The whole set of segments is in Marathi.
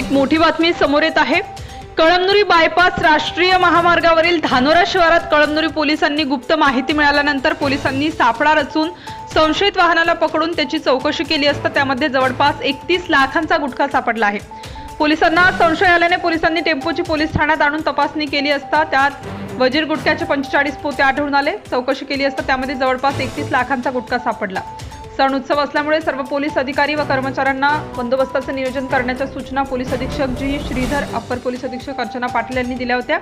एक मोठी बातमी समोर येत आहे. कळमनुरी बायपास राष्ट्रीय महामार्गावरील धानोरा शहरात कळमनुरी पोलिसांनी गुप्त माहिती मिळाल्यानंतर पोलिसांनी सापळा रचून संशयित वाहनाला पकडून त्याची चौकशी केली असता त्यामध्ये जवळपास एकतीस लाखांचा गुटखा सापडला आहे. पोलिसांना संशय आल्याने पोलिसांनी टेम्पोची पोलीस ठाण्यात आणून तपासणी केली असता त्यात वजीर गुटख्याचे पंचेचाळीस पोते आढळून आले. चौकशी केली असता त्यामध्ये जवळपास एकतीस लाखांचा गुटखा सापडला. सण उत्सव असल्यामुळे सर्व पोलीस अधिकारी व कर्मचाऱ्यांना बंदोबस्ताचं नियोजन करण्याच्या सूचना पोलीस अधीक्षक जी. श्रीधर अप्पर पोलीस अधीक्षक अर्चना पाटील यांनी दिल्या होत्या.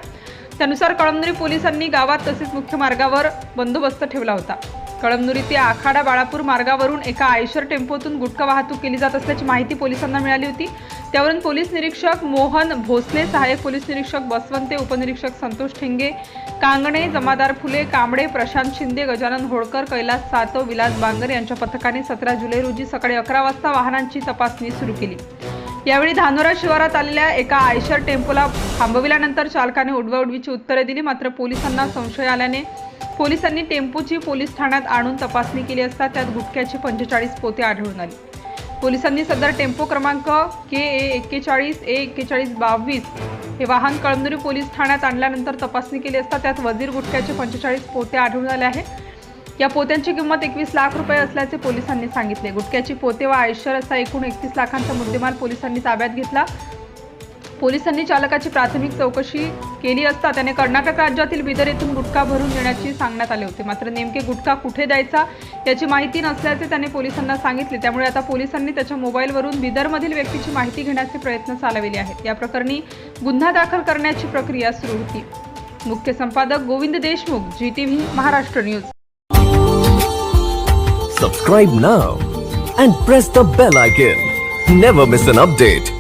त्यानुसार कळमनुरी पोलिसांनी गावात तसेच मुख्य मार्गावर बंदोबस्त ठेवला होता. कळमनुरी ते आखाडा बाळापूर मार्गावरून एका आयशर टेम्पोतून गुटखा वाहतूक केली जात असल्याची माहिती पोलिसांना मिळाली होती. त्यावरून पोलीस निरीक्षक मोहन भोसले सहाय्यक पोलीस निरीक्षक बसवंते उपनिरीक्षक संतोष ठेंगे कांगणे जमादार फुले कांबळे प्रशांत शिंदे गजानन होळकर कैलास सातव विलास बांगर यांच्या पथकाने सतरा जुलै रोजी सकाळी अकरा वाजता वाहनांची तपासणी सुरू केली. यावेळी धानोरा शिवारात आलेल्या एका आयशर टेम्पोला थांबविल्यानंतर चालकाने उडवाउडवीची उत्तरे दिली मात्र पोलिसांना संशय आल्याने पोलिसांनी टेम्पोची पोलीस ठाण्यात आणून तपासणी केली असता त्यात गुटख्याचे पंचेचाळीस पोते आढळून आले. पोलिसांनी सदर टेम्पो क्रमांक के ए एक्केचाळीस ए एक्केचाळीस बावीस हे वाहन कळमनुरी पोलीस ठाण्यात आणल्यानंतर तपासणी केली असता त्यात वजीर गुटख्याचे पंचेचाळीस पोते आढळून आले आहे. या पोत्यांची किंमत एकवीस लाख रुपये असल्याचे पोलिसांनी सांगितले. गुटख्याची पोते व आयशर असा एकूण एकतीस लाखांचा मुद्देमाल पोलिसांनी ताब्यात घेतला. पोलिसांनी चालकाची प्राथमिक चौकशी केली असता त्याने कर्नाटक राज्यातील बिदर येथून गुटखा भरून देण्याची सांगण्यात आले होते. मात्र नेमके गुटखा कुठे द्यायचा याची माहिती नसल्याचे त्याने पोलिसांना सांगितले. त्यामुळे आता पोलिसांनी त्याच्या मोबाईलवरून बिदरमधील व्यक्तीची माहिती घेण्याचे प्रयत्न चालविले आहेत. या प्रकरणी गुन्हा दाखल करण्याची प्रक्रिया सुरू होती. मुख्य संपादक Govind Deshmukh ji T V Maharashtra news. Subscribe now and press the bell icon never miss an update